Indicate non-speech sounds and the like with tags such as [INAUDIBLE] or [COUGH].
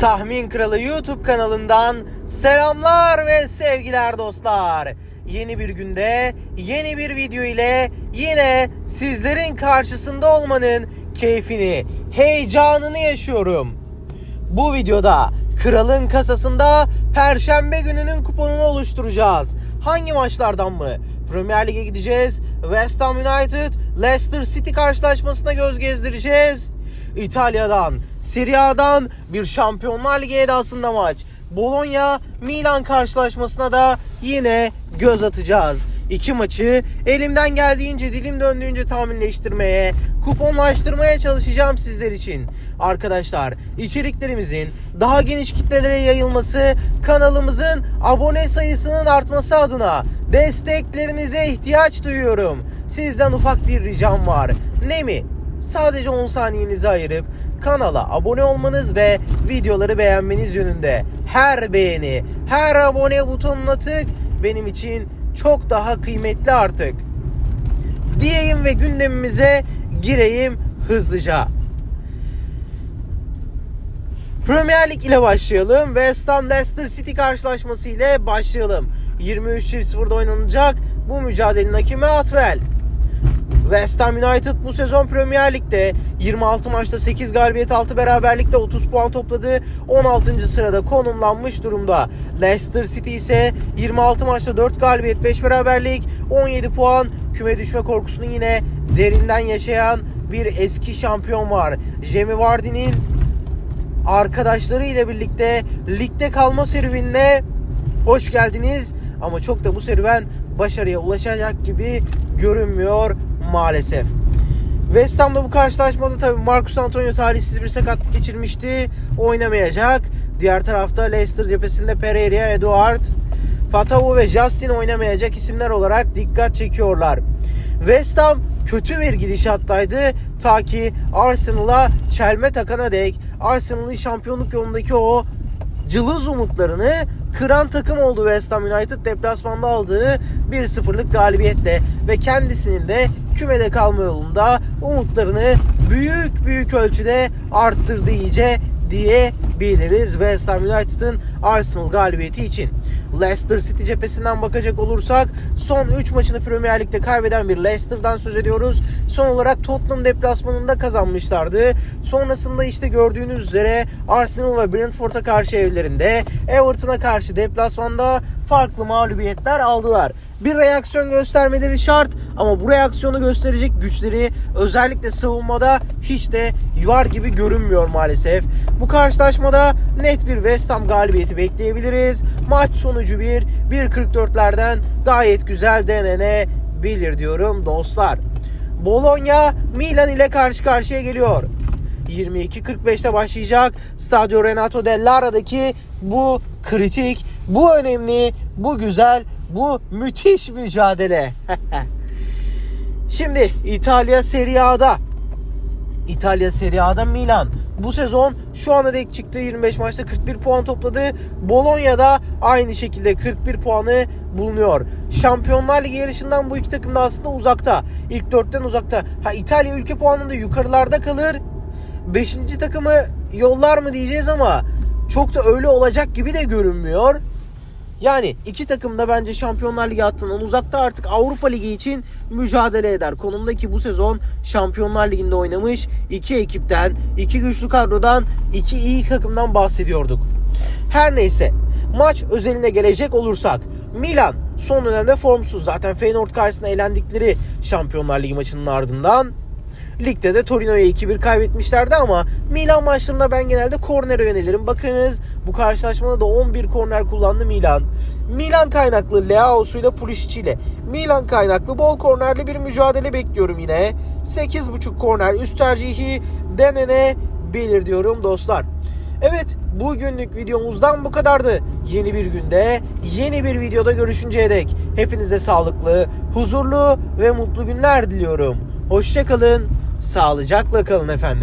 Tahmin Kralı YouTube kanalından selamlar ve sevgiler dostlar. Yeni bir günde yeni bir video ile yine sizlerin karşısında olmanın keyfini, heyecanını yaşıyorum. Bu videoda kralın kasasında perşembe gününün kuponunu oluşturacağız. Hangi maçlardan mı? Premier Lig'e gideceğiz. West Ham United, Leicester City karşılaşmasına göz gezdireceğiz. İtalya'dan, Serie bir Şampiyonlar Ligi edasında maç. Bologna Milan karşılaşmasına da yine göz atacağız. İki maçı elimden geldiğince dilim döndüğünce tahminleştirmeye, kuponlaştırmaya çalışacağım sizler için. Arkadaşlar içeriklerimizin daha geniş kitlelere yayılması, kanalımızın abone sayısının artması adına desteklerinize ihtiyaç duyuyorum. Sizden ufak bir ricam var. Ne mi? Sadece 10 saniyenizi ayırıp kanala abone olmanız ve videoları beğenmeniz yönünde. Her beğeni, her abone butonuna tık benim için çok daha kıymetli artık. Diyeyim ve gündemimize gireyim hızlıca. Premier Lig ile başlayalım. West Ham Leicester City karşılaşması ile başlayalım. 23.0'da oynanacak bu mücadelenin hakemi Atwell. West Ham United bu sezon Premier Lig'de 26 maçta 8 galibiyet 6 beraberlikle 30 puan topladı. 16. sırada konumlanmış durumda. Leicester City ise 26 maçta 4 galibiyet 5 beraberlik 17 puan küme düşme korkusunu yine derinden yaşayan bir eski şampiyon var. Jamie Vardy'nin arkadaşları ile birlikte ligde kalma serüvenine hoş geldiniz. Ama çok da bu serüven başarıya ulaşacak gibi görünmüyor maalesef. West Ham'da bu karşılaşmada tabii Marcus Antonio talihsiz bir sakatlık geçirmişti. Oynamayacak. Diğer tarafta Leicester cephesinde Pereira, Eduard, Fatavu ve Justin oynamayacak isimler olarak dikkat çekiyorlar. West Ham kötü bir gidişattaydı ta ki Arsenal'a çelme takana dek Arsenal'ın şampiyonluk yolundaki o cılız umutlarını kıran takım oldu West Ham United. Deplasmanda aldığı 1-0'lık galibiyetle ve kendisinin de kümede kalma yolunda umutlarını büyük büyük ölçüde arttırdı iyice diyebiliriz West Ham United'ın Arsenal galibiyeti için. Leicester City cephesinden bakacak olursak son 3 maçını Premier Lig'de kaybeden bir Leicester'dan söz ediyoruz. Son olarak Tottenham deplasmanında kazanmışlardı. Sonrasında işte gördüğünüz üzere Arsenal ve Brentford'a karşı evlerinde, Everton'a karşı deplasmanda farklı mağlubiyetler aldılar. Bir reaksiyon göstermeleri şart ama bu reaksiyonu gösterecek güçleri özellikle savunmada hiç de var gibi görünmüyor maalesef. Bu karşılaşmada net bir West Ham galibiyeti bekleyebiliriz. Maç sonucu bir 1.44'lerden gayet güzel denenebilir diyorum dostlar. Bologna Milan ile karşı karşıya geliyor. 22.45'te başlayacak Stadio Renato Dell'Ara'daki bu kritik, bu önemli, bu güzel, bu müthiş mücadele. [LAUGHS] Şimdi İtalya Serie A'da İtalya Serie A'da Milan bu sezon şu ana dek çıktığı 25 maçta 41 puan topladı. Bologna'da aynı şekilde 41 puanı bulunuyor. Şampiyonlar Ligi yarışından bu iki takım da aslında uzakta. İlk dörtten uzakta. Ha İtalya ülke puanında yukarılarda kalır. Beşinci takımı yollar mı diyeceğiz ama çok da öyle olacak gibi de görünmüyor. Yani iki takım da bence Şampiyonlar Ligi hattından uzakta artık Avrupa Ligi için mücadele eder. Konumdaki bu sezon Şampiyonlar Ligi'nde oynamış iki ekipten, iki güçlü kadrodan, iki iyi takımdan bahsediyorduk. Her neyse maç özeline gelecek olursak Milan son dönemde formsuz. Zaten Feyenoord karşısında elendikleri Şampiyonlar Ligi maçının ardından Ligde de Torino'ya 2-1 kaybetmişlerdi ama Milan maçlarında ben genelde kornere yönelirim. Bakınız bu karşılaşmada da 11 korner kullandı Milan. Milan kaynaklı Leao'suyla Pulisic ile Milan kaynaklı bol kornerli bir mücadele bekliyorum yine. 8.5 korner üst tercihi denenebilir diyorum dostlar. Evet bugünlük videomuzdan bu kadardı. Yeni bir günde yeni bir videoda görüşünceye dek hepinize sağlıklı, huzurlu ve mutlu günler diliyorum. Hoşçakalın, sağlıcakla kalın efendim.